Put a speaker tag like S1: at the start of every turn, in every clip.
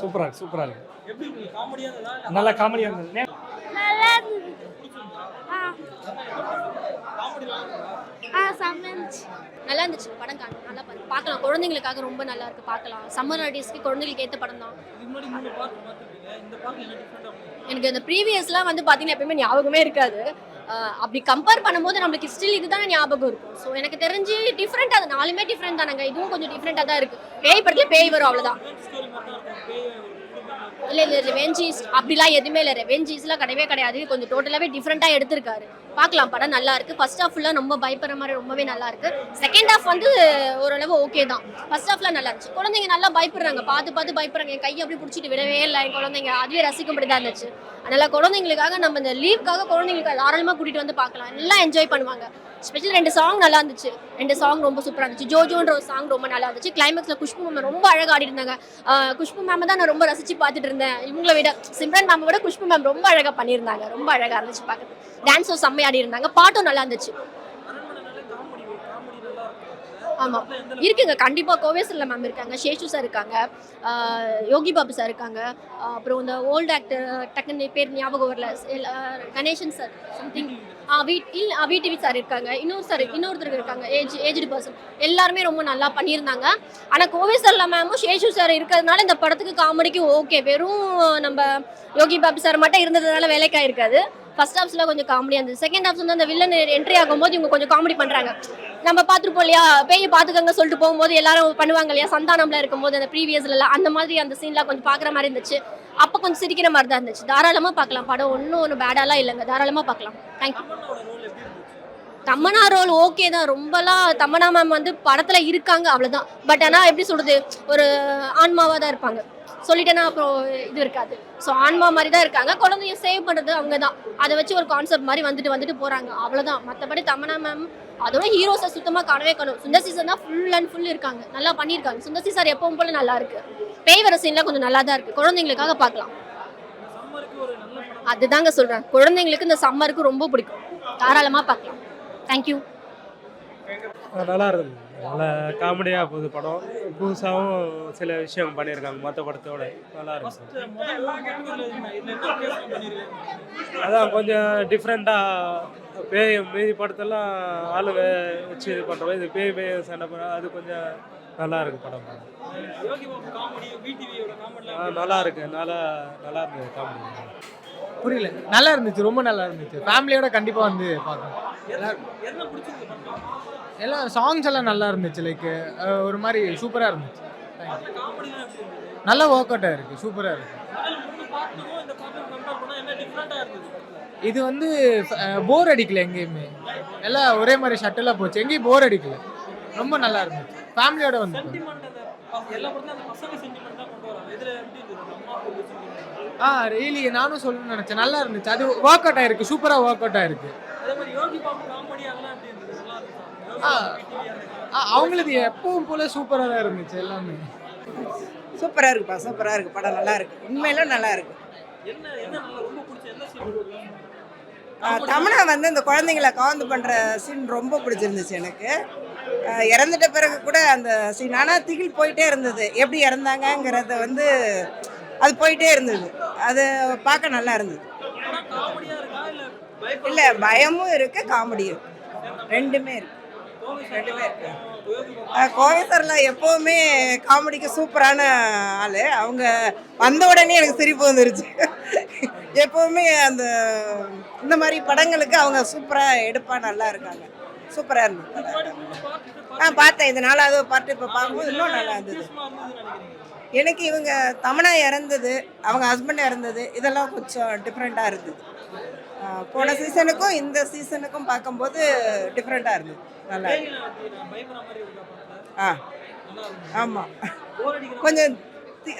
S1: சூப்பராக இருக்கு சூப்பராக இருக்கு. நல்லா காமெடியாக இருந்தது.
S2: நல்லா
S3: இருந்துச்சு படம் காணும் நல்லா பாருங்க பார்க்கலாம் குழந்தைங்களுக்காக ரொம்ப நல்லா இருக்கு பார்க்கலாம் சம்மர் ஹாலிடேஸ்க்கு குழந்தைங்களுக்கு ஏற்ற படம் தான். எனக்கு இந்த ப்ரீவியஸ்லாம் வந்து பார்த்தீங்கன்னா எப்பயுமே ஞாபகமே இருக்காது. அப்படி கம்பேர் பண்ணும்போது நம்மளுக்கு ஸ்டில் இதுதான் ஞாபகம் இருக்கும். ஸோ எனக்கு தெரிஞ்சு டிஃப்ரெண்ட் அது நாலுமே டிஃப்ரெண்ட் தானங்க. இதுவும் கொஞ்சம் டிஃப்ரெண்ட்டாக தான் இருக்கு. பேய் படத்துல பேய் வரும் அவ்வளோதான் இல்லை இல்லை ரெவெஞ்சீஸ் அப்படிலாம் எதுவுமே இல்லை. ரெவெஞ்சீஸ்லாம் கிடையவே கிடையாது. கொஞ்சம் டோட்டலாகவே டிஃப்ரெண்ட்டாக எடுத்திருக்காரு. பார்க்கலாம் படம் நல்லா இருக்கு. ஃபர்ஸ்ட் ஹாஃப் ஃபுல்லாக ரொம்ப பயப்படுற மாதிரி ரொம்பவே நல்லா இருக்கு. செகண்ட் ஹாஃப் வந்து ஓரளவு ஓகே தான். ஃபர்ஸ்ட் ஹாஃப்ல நல்லா இருந்துச்சு. குழந்தைங்க நல்லா பயப்படுறாங்க. பார்த்து பார்த்து பயப்படுறாங்க. என் கையை அப்படி பிடிச்சிட்டு விடவே இல்லை என் குழந்தைங்க. அதுவே ரசிக்கும்படி தான் இருந்துச்சு. அதனால குழந்தைங்களுக்காக நம்ம இந்த லீவ்க்காக குழந்தைங்களுக்கு தாராளமாக கூட்டிட்டு வந்து பார்க்கலாம். எல்லாம் என்ஜாய் பண்ணுவாங்க. ஸ்பெஷல் ரெண்டு சாங் நல்லா இருந்துச்சு. ரெண்டு சாங் ரொம்ப சூப்பராக இருந்துச்சு. ஜோஜோன்ற ஒரு சாங் ரொம்ப நல்லா இருந்துச்சு. கிளைமேக்ஸில் குஷ்பு மேம் ரொம்ப அழகாக ஆடி இருந்தாங்க குஷ்பு மேம் தான் நான் ரொம்ப ரசிச்சு பார்த்துட்டு இருந்தேன். இவங்களை விட சிம்ரன் மேம் விட குஷ்பு மேம் ரொம்ப அழகாக பண்ணியிருந்தாங்க. ரொம்ப அழகாக இருந்துச்சு பார்க்குறது டான்ஸும் செம்மையாக விளையாடி இருந்தாங்க. பாட்டும் நல்லா இருந்துச்சு. ஆமாம் இருக்குங்க. கண்டிப்பாக கோவேசர்ல மேம் இருக்காங்க. சேஷு சார் இருக்காங்க. யோகி பாபு சார் இருக்காங்க. அப்புறம் இந்த ஓல்டு ஆக்டர் டக்குன்னு பேர் ஞாபகம் வரல. கணேசன் சார் சம்திங் வீட் இல் விடிவி சார் இருக்காங்க. இன்னொரு சார் இன்னொருத்தர் இருக்காங்க. ஏஜ் ஏஜ்டு பர்சன் எல்லாருமே ரொம்ப நல்லா பண்ணியிருந்தாங்க. ஆனால் கோவேசர்ல மேமும் சேஷு சார் இருக்கிறதுனால இந்த படத்துக்கு காமெடிக்கு ஓகே வெறும் நம்ம யோகி பாபு சார் மட்டும் இருந்ததுனால வேலைக்காக இருக்காது ஃபர்ஸ்ட் ஹாஃப்ஸ்ல கொஞ்சம் காமெடியாக இருந்தது. செகண்ட் ஹாஃப்ஸ் வந்து அந்த வில்லன் என்ட்ரி ஆகும்போது இவங்க கொஞ்சம் காமெடி பண்ணுறாங்க நம்ம பார்த்துருப்போம் இல்லையா? பேயை பார்த்துக்கங்க சொல்லிட்டு போகும்போது எல்லாரும் பண்ணுவாங்க இல்லையா? சந்தானம்ல இருக்கும்போது அந்த ப்ரீவியஸ்ல அந்த மாதிரி அந்த சீன்லாம் கொஞ்சம் பார்க்குற மாதிரி இருந்துச்சு. அப்போ கொஞ்சம் சிரிக்கிற மாதிரி தான் இருந்துச்சு. தாராளமாக பார்க்கலாம். படம் ஒன்றும் ஒன்று பேடாலாம் இல்லைங்க. தாராளமாக பார்க்கலாம். தேங்க்யூ தமனா ரோல் ஓகே தான். ரொம்பலாம் தமனா மேம் வந்து படத்தில் இருக்காங்க அவ்வளோதான் பட் ஆனால் எப்படி சொல்கிறது ஒரு ஆன்மாவாக தான் இருப்பாங்க. சொல்லிட்டேன்னா அப்புறம் இது இருக்காது. ஸோ ஆன்மா மாதிரி தான் இருக்காங்க. குழந்தைய சேவ் பண்ணுறது அவங்க தான் அதை வச்சு ஒரு கான்செப்ட் மாதிரி வந்துட்டு வந்துட்டு போகிறாங்க அவ்வளோதான் மற்றபடி தமனா மேம் அதோட ஹீரோஸை சுத்தமாக காணவே காணும். சுந்தர் சீசன் தான் ஃபுல் அண்ட் ஃபுல் இருக்காங்க. நல்லா பண்ணியிருக்காங்க. சுந்தர் சார் எப்பவும் போல நல்லா இருக்கு. பேய் வர சீன்லாம் கொஞ்சம் நல்லா தான் இருக்கு. குழந்தைங்களுக்காக பார்க்கலாம். அதுதாங்க சொல்கிறேன் குழந்தைங்களுக்கு இந்த சம்மருக்கு ரொம்ப பிடிக்கும். தாராளமாக பார்க்கலாம். தேங்க்யூ
S4: நல்லா இருந்தது. நல்ல காமெடியாக போகுது படம். புதுசாகவும் சில விஷயம் பண்ணியிருக்காங்க மற்ற படத்தோட. நல்லா இருக்கு அதான் கொஞ்சம் டிஃப்ரெண்ட்டாக பேய் மீதி படத்தெல்லாம் ஆளுங்க வச்சு இது பண்ணுறோம் இது பேய் பேய் சண்டை பண்ண அது கொஞ்சம் நல்லா இருக்கு படம் நல்லா இருக்கு. நல்லா நல்லா இருந்தது காமெடி
S5: புரியல. நல்லா இருந்துச்சு ரொம்ப நல்லா இருந்துச்சு. ஃபேமிலியோட கண்டிப்பா வந்து பார்க்கணும்.
S6: என்ன பிடிச்சிருக்கு படம்?
S5: எல்லாம் சாங்ஸ் எல்லாம் நல்லா இருந்துச்சு லைக் ஒரு மாதிரி சூப்பராக இருந்துச்சு. நல்ல ஒர்க் இருக்குது இருக்கு சூப்பரா இது வந்து போர் அடிக்கல எங்கேயுமே. எல்லாம் ஒரே மாதிரி ஷட்டிலாக போச்சு எங்கேயும் போர் அடிக்கல. ரொம்ப நல்லா இருந்துச்சு. ஃபேமிலியோட வந்து ஆ ரியலி நானும் சொல்லணும்னு நினச்சேன். நல்லா இருந்துச்சு. அது ஒர்க் அவுட் ஆயிருக்கு சூப்பராக ஒர்க் அவுட் ஆயிருக்கு அவங்களுது எப்பவும் போல சூப்பராக தான் இருந்துச்சு எல்லாமே.
S7: சூப்பராக இருக்குப்பா சூப்பராக இருக்கு. படம் நல்லா இருக்கு. உண்மையில நல்லா இருக்கு.
S6: என்ன என்ன நல்லா ரொம்ப பிடிச்ச என்ன சீன்
S7: ஆ, தமனா வந்து இந்த குழந்தைங்களை கவர்ந்து பண்ணுற சீன் ரொம்ப பிடிச்சிருந்துச்சு எனக்கு. இறந்துட்ட பிறகு கூட அந்த சீன் ஆனால் திகில் போயிட்டே இருந்தது. எப்படி இறந்தாங்கங்கிறத வந்து அது போயிட்டே இருந்தது. அது பார்க்க நல்லா இருந்தது.
S6: காமெடியா இருக்கா? இல்ல
S7: பயமும் இருக்கு காமெடியும் ரெண்டுமே இருக்கு. ரெண்டுமே இருக்கு எப்போவுமே காமெடிக்கு சூப்பரான ஆள். அவங்க வந்த உடனே எனக்கு சிரிப்பு வந்துருச்சு. எப்போவுமே அந்த இந்த மாதிரி படங்களுக்கு அவங்க சூப்பராக எடுப்பா நல்லா இருக்காங்க. சூப்பராக இருந்தது ஆ பார்த்தேன். இது நாலாவது பாட்டு இப்போ பார்க்கும்போது இன்னும் நல்லா இருந்தது. எனக்கு இவங்க தமனா இறந்தது அவங்க ஹஸ்பண்ட் இறந்தது இதெல்லாம் கொஞ்சம் டிஃப்ரெண்ட்டாக இருந்தது. போன சீசனுக்கும் இந்த சீசனுக்கும் பார்க்கும்போது டிஃப்ரெண்ட்டாக இருந்தது. நல்லா ஆ. ஆமாம் கொஞ்சம் தி-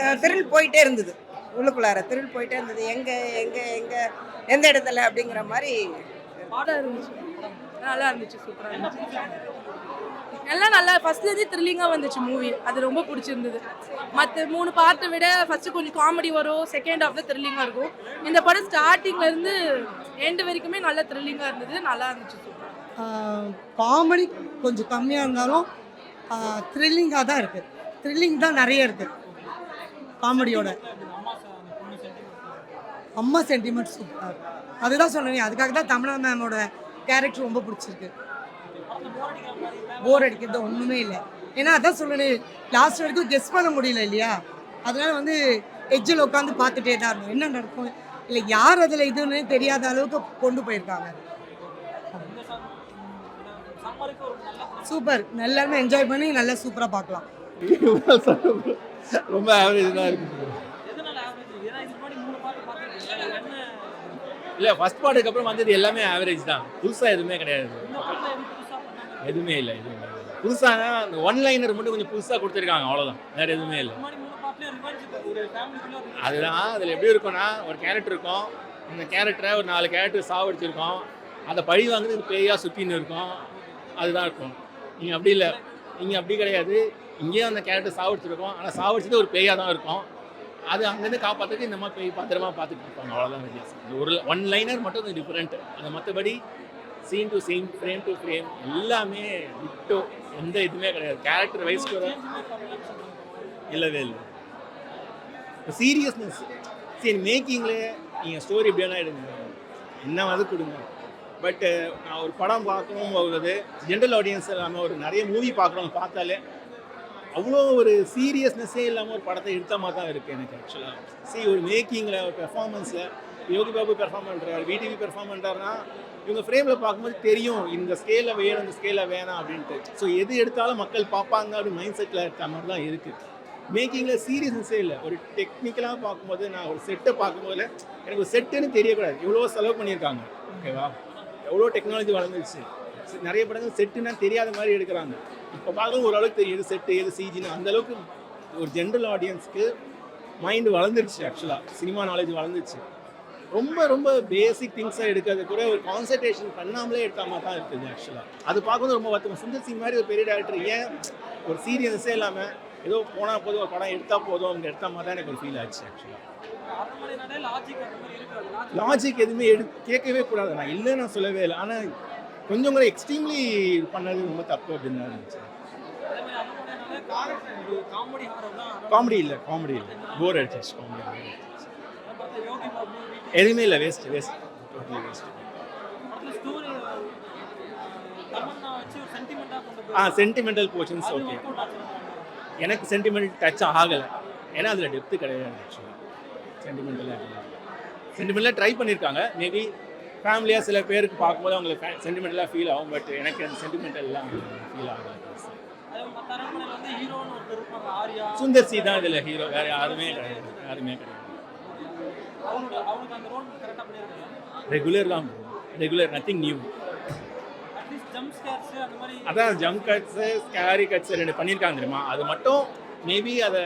S7: போயிட்டே இருந்தது. உள்ளுக்குள்ளார திரில் போயிட்டே இருந்தது. எங்கே எங்கே எங்கே எந்த இடத்துல அப்படிங்கிற மாதிரி
S8: நல்லா இருந்துச்சு. நல்லா இருந்துச்சு. சூப்பராக இருந்துச்சு. எல்லாம் நல்லா ஃபர்ஸ்ட்லேருந்து த்ரில்லிங்காக வந்துச்சு மூவி அது ரொம்ப பிடிச்சிருந்தது. மற்ற மூணு பார்ட்டை விட ஃபஸ்ட்டு கொஞ்சம் காமெடி வரும் செகண்ட் ஹாஃப் தான் த்ரில்லிங்காக இருக்கும். இந்த படம் ஸ்டார்டிங்லேருந்து எண்டு வரைக்குமே நல்லா த்ரில்லிங்காக இருந்தது. நல்லா இருந்துச்சு
S9: காமெடி கொஞ்சம் கம்மியாக இருந்தாலும் த்ரில்லிங்காக தான் இருக்குது த்ரில்லிங் தான் நிறைய இருக்குது
S1: காமெடியோட
S6: அம்மா சென்டிமெண்ட்
S1: சூப்பர் அதுதான் சொன்னேன் அதுக்காக தான் தமிழா மேமோட கேரக்டர் ரொம்ப பிடிச்சிருக்கு
S6: படத்தை போர் அடிக்கிற மாதிரி இல்லை.
S1: போர் அடிக்கிறது ஒன்றுமே இல்லை. ஏன்னா அதான் சொல்லணும் லாஸ்ட் வரைக்கும் கெஸ் பண்ண முடியல இல்லையா? அதனால வந்து எஜ்ஜில் உட்காந்து பார்த்துட்டே தான் இருந்தோம். என்ன நடக்கும்? இல்லை யார் அதில் இதுன்னு தெரியாத அளவுக்கு கொண்டு போயிருக்காங்க. சூப்பர். நல்லா என்ஜாய் பண்ணி நல்லா சூப்பராக பார்க்கலாம்.
S9: ரொம்ப ஆவரேஜ் தான் இருக்கு. இல்லை ஃபஸ்ட் பாட்டுக்கு அப்புறம் வந்தது எல்லாமே ஆவரேஜ் தான். புதுசாக எதுவுமே கிடையாது.
S6: எதுவும்
S9: இல்லை எதுவுமே இல்லை. புதுசானா அந்த ஒன் லைனர் மட்டும் கொஞ்சம் புதுசாக கொடுத்துருக்காங்க அவ்வளோதான் வேறு எதுவுமே இல்லை. அதுதான் அதில் எப்படி இருக்கும்னா ஒரு கேரக்டர் இருக்கும் அந்த கேரக்டரை ஒரு நாலு கேரக்டர் சாவடிச்சிருக்கோம் அதை பழி வாங்குறது பேயாக சுற்றின்னு இருக்கும் அதுதான் இருக்கும். நீங்கள் அப்படி இல்லை இங்கே அப்படி கிடையாது. இங்கேயும் அந்த கேரக்டர் சாவடிச்சிருக்கோம் ஆனால் சாவடிச்சது ஒரு பேயாக தான் இருக்கும். அது அங்கேருந்து காப்பாற்றுறதுக்கு இந்த மாதிரி பேய் பத்திரமா பார்த்துட்டு இருப்பாங்க. அவ்வளோதான் வித்தியாசம். இந்த ஒரு ஒன் லைனர் மட்டும் கொஞ்சம் டிஃப்ரெண்ட் அது மற்றபடி scene to scene frame to frame எல்லாமே விட்டோ எந்த இதுவுமே கிடையாது. கேரக்டர் வைஸ் கூட இல்லவே இல்லை. சீரியஸ்னஸ் சரி மேக்கிங்கில் நீங்கள் ஸ்டோரி எப்படியானா எடுங்க. என்ன வந்து கொடுங்க. பட்டு நான் ஒரு படம் பார்க்கணும் போகுது ஜென்ரல் ஆடியன்ஸ் இல்லாமல் ஒரு நிறைய மூவி பார்க்குறவங்க பார்த்தாலே அவ்வளோ ஒரு சீரியஸ்னஸ்ஸே இல்லாமல் ஒரு படத்தை எடுத்த மாதிரி தான் இருக்குது எனக்கு ஆக்சுவலாக சரி ஒரு மேக்கிங்கில் ஒரு பெர்ஃபார்மன்ஸில் யோகி பாபு பெர்ஃபார்ம் பண்ணுறாரு விடிவி பெர்ஃபார்ம் பண்ணுறாருன்னா இவங்க ஃப்ரேமில் பார்க்கும்போது தெரியும் இந்த ஸ்கேலில் வேணும் இந்த ஸ்கேலில் வேணாம் அப்படின்ட்டு. ஸோ எது எடுத்தாலும் மக்கள் பார்ப்பாங்க அப்படின்னு மைண்ட் செட்டில் இருக்க மாதிரி தான் இருக்குது மேக்கிங்கில் சீரியஸ்னஸே இல்லை. ஒரு டெக்னிக்கலாக பார்க்கும்போது நான் ஒரு செட்டை பார்க்கும்போது எனக்கு ஒரு செட்டுன்னு தெரியக்கூடாது. இவ்வளோ செலவு பண்ணியிருக்காங்க. ஓகேவா எவ்வளோ டெக்னாலஜி வளர்ந்துருச்சு. நிறைய படங்கள் செட்டுன்னா தெரியாத மாதிரி எடுக்கிறாங்க. இப்போ பார்க்கும் ஓரளவுக்கு தெரியும் எது செட்டு எது சிஜின்னு அந்தளவுக்கு ஒரு ஜென்ரல் ஆடியன்ஸ்க்கு மைண்டு வளர்ந்துருச்சு ஆக்சுவலாக சினிமா நாலேஜ் வளர்ந்துருச்சு. ரொம்ப ரொம்ப பேசிக் திங்ஸை எடுக்கிறது கூட ஒரு கான்சன்ட்ரேஷன் பண்ணாமலே எடுத்த மாதிரி தான் இருக்குது ஆக்சுவலாக அது பார்க்கும்போது ரொம்ப வருத்தம் சுந்தர் சிங் மாதிரி ஒரு பெரிய டேரக்டர் ஏன் ஒரு சீரியஸே இல்லாமல் ஏதோ போனால் போதும் ஒரு படம் எடுத்தால் போதும் அவங்க எடுத்த மாதிரி தான் எனக்கு ஒரு ஃபீல் ஆச்சு ஆக்சுவலாக லாஜிக் எதுவுமே எடு கேட்கவே கூடாது. நான் இல்லைன்னு நான் சொல்லவே இல்லை. ஆனால் கொஞ்சம் கூட எக்ஸ்ட்ரீம்லி பண்ணது ரொம்ப தப்பு அப்படின்னு தான். இருந்துச்சு. காமெடி இல்லை காமெடி இல்லை. போர் அடிச்சிச்சு காமெடி
S6: அந்த படத்துல யோகி பாபு, வீட்டு-
S9: எதுவுமே இல்லை வேஸ்ட் வேஸ்ட் டோட்டலி வேஸ்ட்
S6: ஆ
S9: சென்டிமெண்டல் போர்ஷன்ஸ் ஓகே எனக்கு சென்டிமெண்ட் டச் ஆகலை. ஏன்னா அதில் டெப்த்து கிடையாது ஆக்சுவலாக சென்டிமெண்டலாக சென்டிமெண்டலாக ட்ரை பண்ணியிருக்காங்க. மேபி ஃபேமிலியாக சில பேருக்கு பார்க்கும்போது அவங்களுக்கு சென்டிமெண்டலாக ஃபீல் ஆகும் பட் எனக்கு அந்த சென்டிமெண்டல்லாம் ஃபீல் ஆகலை. சுந்தர் சி தான் இதில் ஹீரோ வேறு யாருமே கிடையாது யாருமே கிடையாது
S6: அவங்களோட அவங்களுக்கு அந்த ரோல் கரெக்டாக பண்ணியிருக்காங்க
S9: ரெகுலர் தான். ரெகுலர் நத்திங் நியூ அதான் ஜம்ப் கட்ஸு ஸ்கேரி கட்ஸ் ரெண்டு பண்ணியிருக்காங்க தெரியுமா? அது மட்டும் மேபி அதை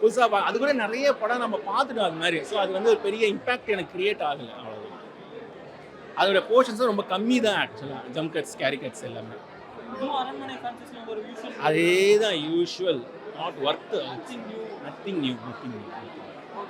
S9: புதுசாக அது கூட நிறைய படம் நம்ம பார்த்துட்டோம் அது மாதிரி. ஸோ அது வந்து ஒரு பெரிய இம்பாக்ட் எனக்கு கிரியேட் ஆகலை அவ்வளோதான் அதோட போர்ஷன்ஸும் ரொம்ப கம்மி தான் ஆக்சுவலாக ஜம்ப் கட்ஸ் கேரி கட்ஸ் எல்லாமே. அதே தான் usual not worth
S6: new
S9: nothing new nothing new